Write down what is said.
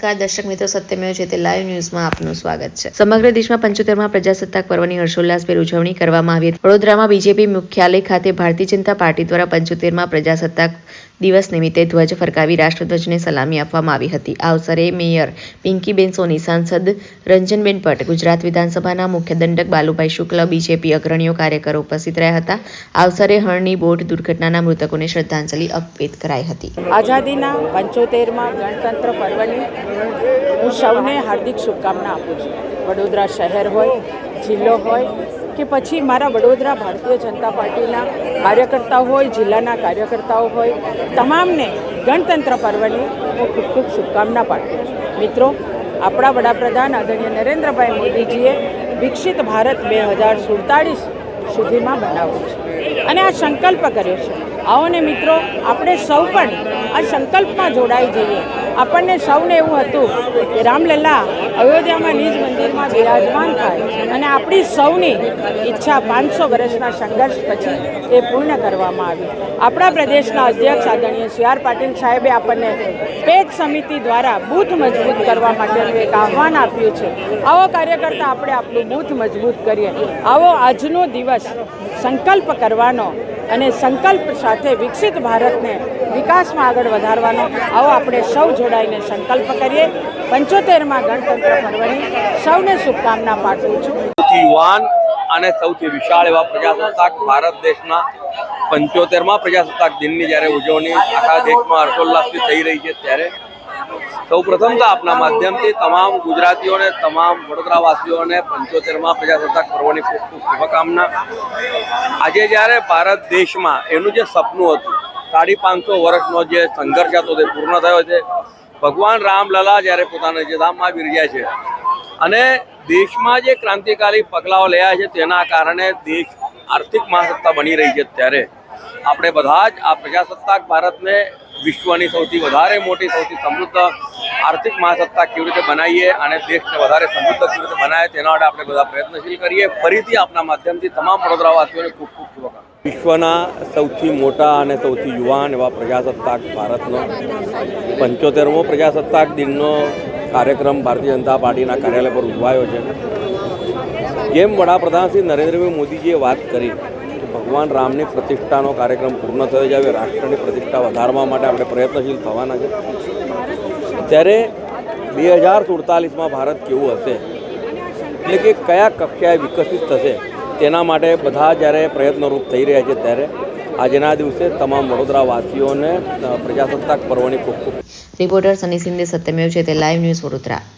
નમસ્કાર, દર્શક મિત્રો, સત્યમેવ છે તે લાઈવ ન્યૂઝમાં આપનું સ્વાગત છે. સમગ્ર દેશમાં પંચોતેરમાં પ્રજાસત્તાક પર્વની હર્ષોલ્લાસભેર ઉજવણી કરવામાં આવી વડોદરામાં બીજેપી મુખ્યાલય ખાતે ભારતીય જનતા પાર્ટી દ્વારા પંચોતેરમાં પ્રજાસત્તાક દિવસ નિમિત્તે ધ્વજ ફરકાવી રાષ્ટ્રધ્વજને સલામી આપવામાં આવી હતી. આ અવસરે મેયર પિંકીબેન સોની, સાંસદ રંજનબેન ભટ્ટ, ગુજરાત વિધાનસભાના મુખ્ય દંડક બાલુભાઈ શુક્લ, બીજેપી અગ્રણીઓ કાર્યકરો ઉપસ્થિત રહ્યા હતા. આ અવસરે હળની બોટ દુર્ઘટનાના મૃતકોને શ્રદ્ધાંજલિ અર્પિત કરાઈ હતી. આઝાદીના પંચોતેરમાં ગણતંત્ર પર્વની હું સૌને હાર્દિક શુભકામના આપું છું. વડોદરા શહેર હોય, જિલ્લો હોય કે પછી મારા વડોદરા ભારતીય જનતા પાર્ટીના કાર્યકર્તાઓ હોય, જિલ્લાના કાર્યકર્તાઓ હોય, તમામને ગણતંત્ર પર્વની હું ખૂબ ખૂબ શુભકામના પાઠવું છું. મિત્રો, આપણા વડાપ્રધાન આદરણીય નરેન્દ્રભાઈ મોદીજીએ વિકસિત ભારત બે હજાર સુડતાળીસ સુધીમાં બનાવવું છે. અને આ સંકલ્પ કર્યો છે. આવો ને મિત્રો, આપણે સૌ પણ આ સંકલ્પમાં જોડાઈ જઈએ. આપણને સૌને એવું હતું કે રામલલ્લા અયોધ્યામાં નિજ મંદિરમાં બિરાજમાન થાય અને આપણી સૌની ઈચ્છા પાંચસો વર્ષના સંઘર્ષ પછી એ પૂર્ણ કરવામાં આવી. આપણા પ્રદેશના અધ્યક્ષ આદરણીય સી આર પાટીલ સાહેબે આપણને પેજ સમિતિ દ્વારા બૂથ મજબૂત કરવા માટેનું એક આહવાન આપ્યું છે. આવો કાર્યકર્તા આપણે આપણું બૂથ મજબૂત કરીએ. આવો આજનો દિવસ સંકલ્પ કરવાનો અને સંકલ્પ સાથે વિકસિત ભારતને વિકાસમાં આગળ વધારવાનો. આવો આપણે સૌ જોડાઈને સંકલ્પ કરીએ. પંચોતેરમાં ગણતંત્ર પર્વની સૌને શુભકામના પાઠવું છું. યુવાન અને સૌથી વિશાળ એવા પ્રજાસત્તાક ભારત દેશના પંચોતેરમાં પ્રજાસત્તાક દિનની જ્યારે ઉજવણી આખા દેશમાં હર્ષોલ્લાસથી થઈ રહી છે ત્યારે સૌ પ્રથમ તો આપના માધ્યમથી તમામ ગુજરાતીઓને, તમામ વડોદરાવાસીઓને પંચોતેરમાં પ્રજાસત્તાક પર્વની ખૂબ ખૂબ શુભકામના. આજે જ્યારે ભારત દેશમાં એનું જે સપનું હતું, સાડી પાંચસો વર્ષનો જે સંઘર્ષ હતો તે પૂર્ણ થયો છે. ભગવાન રામલલા જ્યારે પોતાના નિજધામમાં બિરજ્યા છે અને દેશમાં જે ક્રાંતિકારી પગલાઓ લેયા છે તેના કારણે દેશ આર્થિક મહાસત્તા બની રહી છે ત્યારે. આપણે બધા જ આ પ્રજાસત્તાક ભારતને વિશ્વની સૌથી વધારે મોટી, સૌથી સમૃદ્ધ આર્થિક મહાસત્તા કેવી રીતે બનાવીએ અને દેશને વધારે સમૃદ્ધ કેવી રીતે બનાવે તેના માટે આપણે બધા પ્રયત્નશીલ કરીએ. ફરીથી આપના માધ્યમથી તમામ વડોદરાવાસીઓને ખૂબ ખૂબ શુભકામના. વિશ્વના સૌથી મોટા અને સૌથી યુવાન એવા પ્રજાસત્તાક ભારતનો પંચોતેરમો પ્રજાસત્તાક દિનનો કાર્યક્રમ ભારતીય જનતા પાર્ટીના કાર્યાલય પર ઉજવાયો છે. જેમ વડાપ્રધાન શ્રી નરેન્દ્રભાઈ મોદીજીએ વાત કરી કે ભગવાન રામની પ્રતિષ્ઠાનો કાર્યક્રમ પૂર્ણ થયો છે રાષ્ટ્રની પ્રતિષ્ઠા વધારવા માટે આપણે પ્રયત્નશીલ થવાના છે. ત્યારે બે હજાર સુડતાલીસમાં ભારત કેવું હશે? એટલે કે કયા કક્ષાએ વિકસિત થશે? તેના માટે બધા જ્યારે પ્રયત્નરૂપ થઈ રહ્યા છે ત્યારે આજના દિવસે તમામ વડોદરાવાસીઓને પ્રજાસત્તાક પર્વની ખૂબ ખૂબ રિપોર્ટર સની સિંધે સત્યમેવ છે તે લાઈવ ન્યૂઝ વડોદરા.